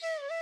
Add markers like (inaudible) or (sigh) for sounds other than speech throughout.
Yeah. (laughs)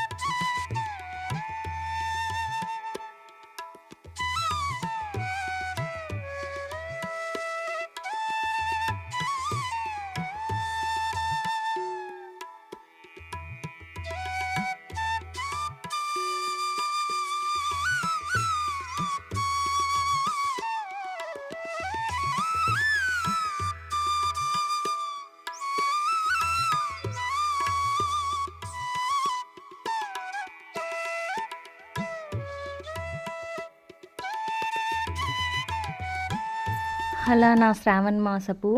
అలా నా శ్రావణ మాసపు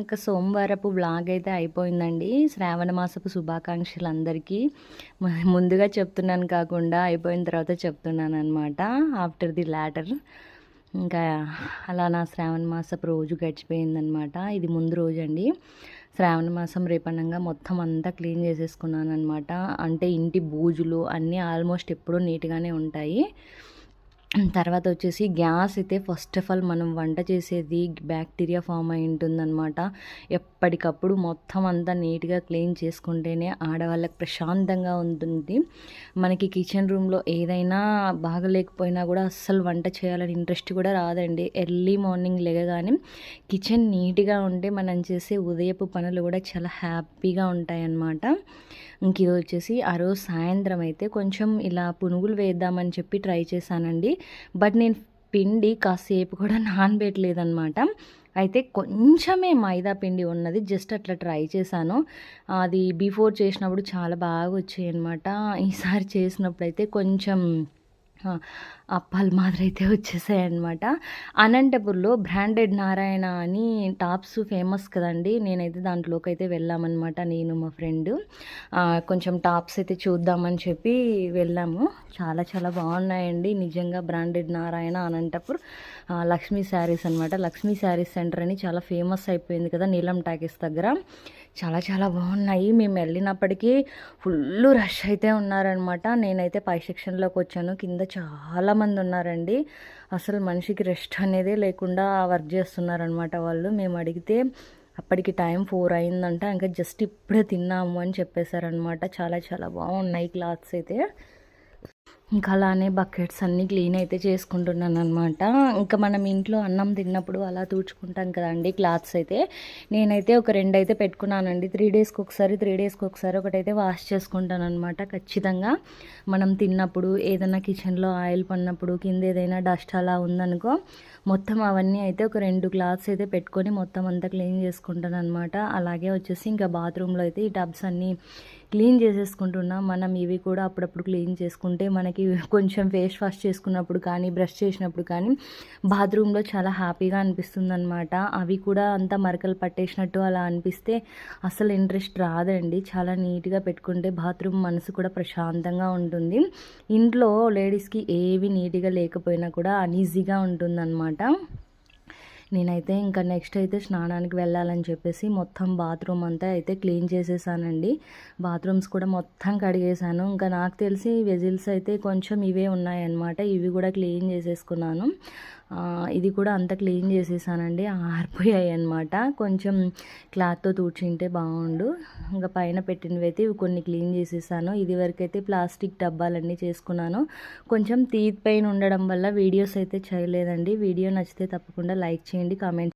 ఇంకా సోమవారపు బ్లాగ్ అయితే అయిపోయిందండి. శ్రావణ మాసపు శుభాకాంక్షలు అందరికీ ముందుగా చెప్తున్నాను కాకుండా అయిపోయిన తర్వాత చెప్తున్నాను అనమాట ఆఫ్టర్ ది లాటర్ ఇంకా అలా నా శ్రావణ మాసపు రోజు గడిచిపోయిందనమాట ఇది ముందు రోజు అండి శ్రావణ మాసం రేపనంగా మొత్తం అంతా క్లీన్ చేసేసుకున్నాను అనమాట అంటే ఇంటి బూజులు అన్నీ ఆల్మోస్ట్ ఎప్పుడూ నీట్గానే ఉంటాయి. తర్వాత వచ్చేసి గ్యాస్ అయితే ఫస్ట్ ఆఫ్ ఆల్ మనం వంట చేసేది బ్యాక్టీరియా ఫామ్ అయి ఉంటుందన్నమాట. ఎప్పటికప్పుడు మొత్తం అంతా నీట్గా క్లీన్ చేసుకుంటేనే ఆడవాళ్ళకి ప్రశాంతంగా ఉంటుంది. మనకి కిచెన్ రూమ్లో ఏదైనా బాగలేకపోయినా కూడా అస్సలు వంట చేయాలని ఇంట్రెస్ట్ కూడా రాదండి. ఎర్లీ మార్నింగ్ లేగగానే కిచెన్ నీట్గా ఉంటే మనం చేసే ఉదయపు పనులు కూడా చాలా హ్యాపీగా ఉంటాయి అన్నమాట ఇంక ఇది వచ్చేసి ఆ రోజు సాయంత్రం అయితే కొంచెం ఇలా పునుగులు వేద్దామని చెప్పి ట్రై చేశానండి. బట్ నేను పిండి కాసేపు కూడా (laughs) నానబెట్టలేదనమాట అయితే కొంచెమే మైదా పిండి ఉన్నది జస్ట్ అట్లా ట్రై చేశాను. అది బిఫోర్ చేసినప్పుడు చాలా బాగా వచ్చాయి అనమాట ఈసారి చేసినప్పుడు అయితే కొంచెం అప్పాలు మాదిరి అయితే వచ్చేసాయి అనమాట అనంతపూర్లో బ్రాండెడ్ నారాయణ అని టాప్స్ ఫేమస్ కదండి. నేనైతే దాంట్లోకి అయితే వెళ్ళామన్నమాట నేను మా ఫ్రెండ్. కొంచెం టాప్స్ అయితే చూద్దామని చెప్పి వెళ్ళాము. చాలా చాలా బాగున్నాయండి. నిజంగా బ్రాండెడ్ నారాయణ అనంతపూర్ లక్ష్మీ శారీస్ అనమాట లక్ష్మీ శారీస్ సెంటర్ అని చాలా ఫేమస్ అయిపోయింది కదా నీలం టాకీస్ దగ్గర. చాలా చాలా బాగున్నాయి. మేము వెళ్ళినప్పటికీ ఫుల్ రష్ అయితే ఉన్నారనమాట నేనైతే పై సెక్షన్లోకి వచ్చాను. కింద చాలా మంది ఉన్నారండి. అసలు మనిషికి రెస్ట్ అనేదే లేకుండా వర్క్ చేస్తున్నారనమాట వాళ్ళు. మేము అడిగితే అప్పటికి టైం ఫోర్ అయిందంట. ఇంకా జస్ట్ ఇప్పుడే తిన్నాము అని చెప్పేశారనమాట చాలా చాలా బాగున్నాయి క్లాత్స్ అయితే. ఇంకా అలానే బకెట్స్ అన్నీ క్లీన్ అయితే చేసుకుంటున్నాను అనమాట ఇంకా మనం ఇంట్లో అన్నం తిన్నప్పుడు అలా తుడుచుకుంటాం కదండి క్లాత్స్ అయితే. నేనైతే ఒక రెండు అయితే పెట్టుకున్నానండి. త్రీ డేస్కి ఒకసారి త్రీ డేస్కి ఒకసారి ఒకటైతే వాష్ చేసుకుంటాను అనమాట ఖచ్చితంగా. మనం తిన్నప్పుడు ఏదైనా కిచెన్లో ఆయిల్ పడినప్పుడు కింద ఏదైనా డస్ట్ అలా ఉందనుకో మొత్తం అవన్నీ అయితే ఒక రెండు క్లాత్స్ అయితే పెట్టుకొని మొత్తం అంతా క్లీన్ చేసుకుంటాను అనమాట అలాగే వచ్చేసి ఇంకా బాత్రూంలో అయితే ఈ టబ్స్ అన్నీ క్లీన్ చేసేసుకుంటున్నాం. మనం ఇవి కూడా అప్పుడప్పుడు క్లీన్ చేసుకుంటే మనకి కొంచెం ఫేస్ వాష్ చేసుకున్నప్పుడు కానీ బ్రష్ చేసినప్పుడు కానీ బాత్రూంలో చాలా హ్యాపీగా అనిపిస్తుంది అనమాట అవి కూడా అంతా మరకలు పట్టేసినట్టు అలా అనిపిస్తే అసలు ఇంట్రెస్ట్ రాదండి. చాలా నీట్గా పెట్టుకుంటే బాత్రూమ్ మనసు కూడా ప్రశాంతంగా ఉంటుంది. ఇంట్లో లేడీస్కి ఏవి నీట్గా లేకపోయినా కూడా అనీజీగా ఉంటుందన్నమాట. నేనైతే ఇంకా నెక్స్ట్ అయితే స్నానానికి వెళ్ళాలని చెప్పేసి మొత్తం బాత్రూమ్ అంతా అయితే క్లీన్ చేసేసానండి. బాత్రూమ్స్ కూడా మొత్తం కడిగేసాను ఇంకా నాకు తెలిసి వెజిల్స్ అయితే కొంచెం ఇవే ఉన్నాయన్నమాట. ఇవి కూడా క్లీన్ చేసేసుకున్నాను. ఇది కూడా అంత క్లీన్ చేసేసానండి ఆరిపోయాయి అనమాట కొంచెం క్లాత్తో తూడ్చింటే బాగుండు. ఇంకా పైన పెట్టినవి అయితే ఇవి కొన్ని క్లీన్ చేసేసాను. ఇది వరకైతే ప్లాస్టిక్ డబ్బాలన్నీ చేసుకున్నాను. కొంచెం తీత్ పైన ఉండడం వల్ల వీడియోస్ అయితే చేయలేదండి. వీడియో నచ్చితే తప్పకుండా లైక్ చేయండి కామెంట్